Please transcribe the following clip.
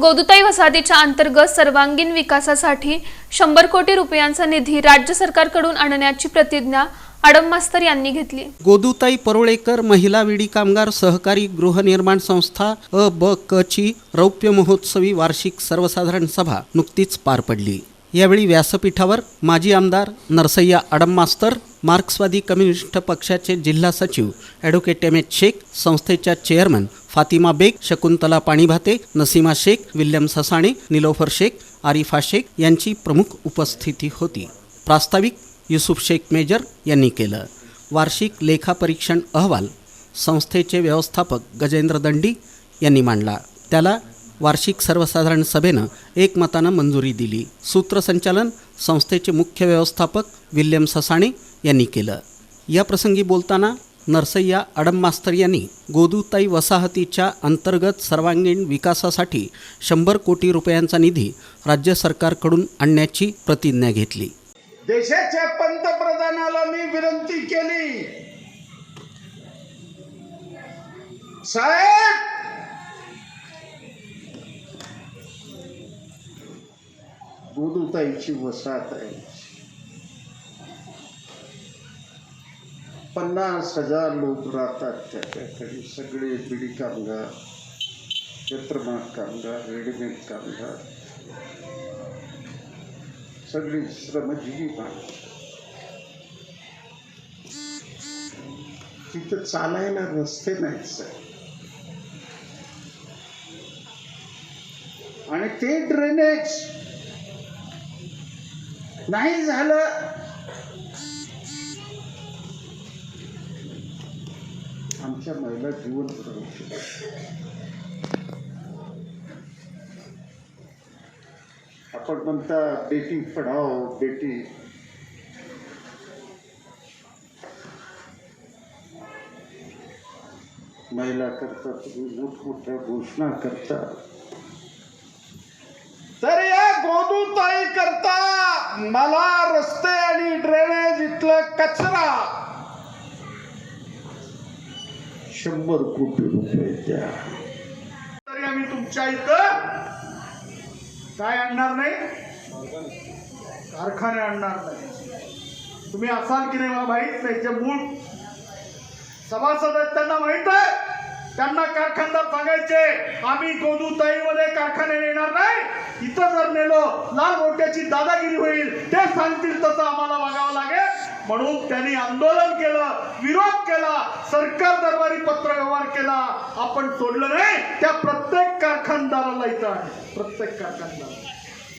गोदुताई वसाहतीच्या अंतर्गत सर्वांगीण विकासासाठी शंभर कोटी रुपयांचा निधी राज्य सरकारकडून आणण्याची प्रतिज्ञा आडम मास्तर यांनी घेतली. गोदुताई परोळेकर महिला विडी कामगार सहकारी गृहनिर्माण संस्था अ ब क ची रौप्य महोत्सवी वार्षिक सर्वसाधारण सभा नुकतीच पार पडली. यावेळी व्यासपीठावर माजी आमदार नरसय्या आडम मास्तर मार्क्सवादी कम्युनिस्ट पक्षाचे जिल्हा सचिव ॲडव्होकेट एम एच शेख संस्थेच्या चेअरमन फातिमा बेग शकुंतला पाणीभाते नसीमा शेख विल्यम ससाणे निलोफर शेख आरिफा शेख यांची प्रमुख उपस्थिती होती. प्रास्ताविक युसुफ शेख मेजर यांनी केलं. वार्षिक लेखापरीक्षण अहवाल संस्थेचे व्यवस्थापक गजेंद्र दंडी यांनी मांडला. त्याला वार्षिक सर्वसाधारण सभेनं एकमतानं मंजुरी दिली. सूत्रसंचालन संस्थेचे मुख्य व्यवस्थापक विल्यम ससाणे यांनी केलं. या प्रसंगी बोलताना नरसय्या अडम मास्तर यांनी गोदूताई वसाहतीच्या अंतर्गत सर्वांगीण विकासासाठी शंभर कोटी रुपयांचा निधी राज्य सरकारकडून आणण्याची प्रतिज्ञा घेतली. देशाच्या पंतप्रधानाला मी विनंती केली. साहेब! गोदूताईची वसाहत आहे पन्नास हजार लोक राहतात त्याच्याकडे सगळे बिडी कामगार चित्रमाग कामगार रेडीमेड कामगार सगळी श्रमजीवी माणसं तिथं चालायला रस्ते नाहीत सर आणि ते ड्रेनेज नाही झालं. आमच्या महिला जीवन आपण म्हणता बेटी पढाओ बेटी. महिला करता तुम्ही मोठमोठ्या घोषणा करता. तर या मला रस्ते आणि ड्रेनेज इथलं कचरा. शंभर कोटी रुपये द्या. तरी आम्ही तुमच्या इथं काय आणणार नाही? कारखाने आणणार नाही. तुम्ही असाल की नाही मला माहीत नाही. जे मूळ सभासद आहेत त्यांना माहीत आहे. त्यांना कारखानदार सांगायचे आम्ही गोदूताईमध्ये कारखाने नेणार नाही. इथं जर नेलो लाल मोठ्याची दादागिरी होईल. ते सांगतील तसं आम्हाला वागावं लागेल. म्हणून त्यांनी आंदोलन केलं विरोध केला सरकार दरबारी पत्र व्यवहार केला. आपण सोडलं नाही. त्या प्रत्येक कारखानदाराला इथं आहे. प्रत्येक कारखानदार